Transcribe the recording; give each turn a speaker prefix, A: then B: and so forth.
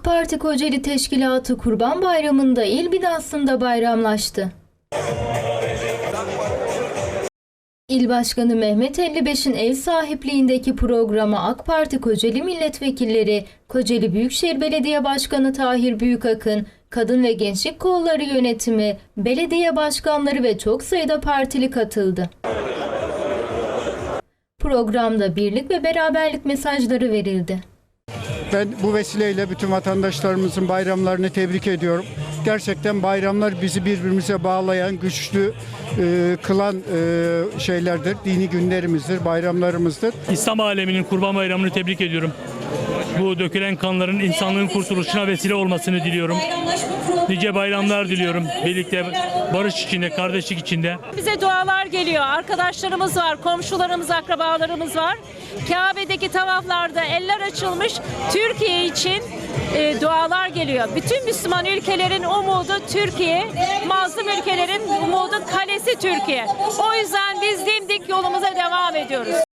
A: Parti Kocaeli Teşkilatı Kurban Bayramı'nda il binasında bayramlaştı. İl Başkanı Mehmet 55'in ev sahipliğindeki programa AK Parti Kocaeli milletvekilleri, Kocaeli Büyükşehir Belediye Başkanı Tahir Büyükakın, Kadın ve Gençlik Kolları Yönetimi, belediye başkanları ve çok sayıda partili katıldı. Programda birlik ve beraberlik mesajları verildi.
B: Ben bu vesileyle bütün vatandaşlarımızın bayramlarını tebrik ediyorum. Gerçekten bayramlar bizi birbirimize bağlayan, güçlü e, kılan e, şeylerdir. Dini günlerimizdir, bayramlarımızdır.
C: İslam aleminin Kurban Bayramı'nı tebrik ediyorum. Bu dökülen kanların insanlığın kurtuluşuna vesile olmasını diliyorum. Nice bayramlar diliyorum. Birlikte barış içinde, kardeşlik içinde.
D: Bize dualar geliyor. Arkadaşlarımız var, komşularımız, akrabalarımız var. Kabe'deki tavaflarda eller açılmış. Türkiye için e, dualar geliyor. Bütün Müslüman ülkelerin umudu Türkiye. Mazlum ülkelerin umudu kalesi Türkiye. O yüzden biz dimdik yolumuza devam ediyoruz.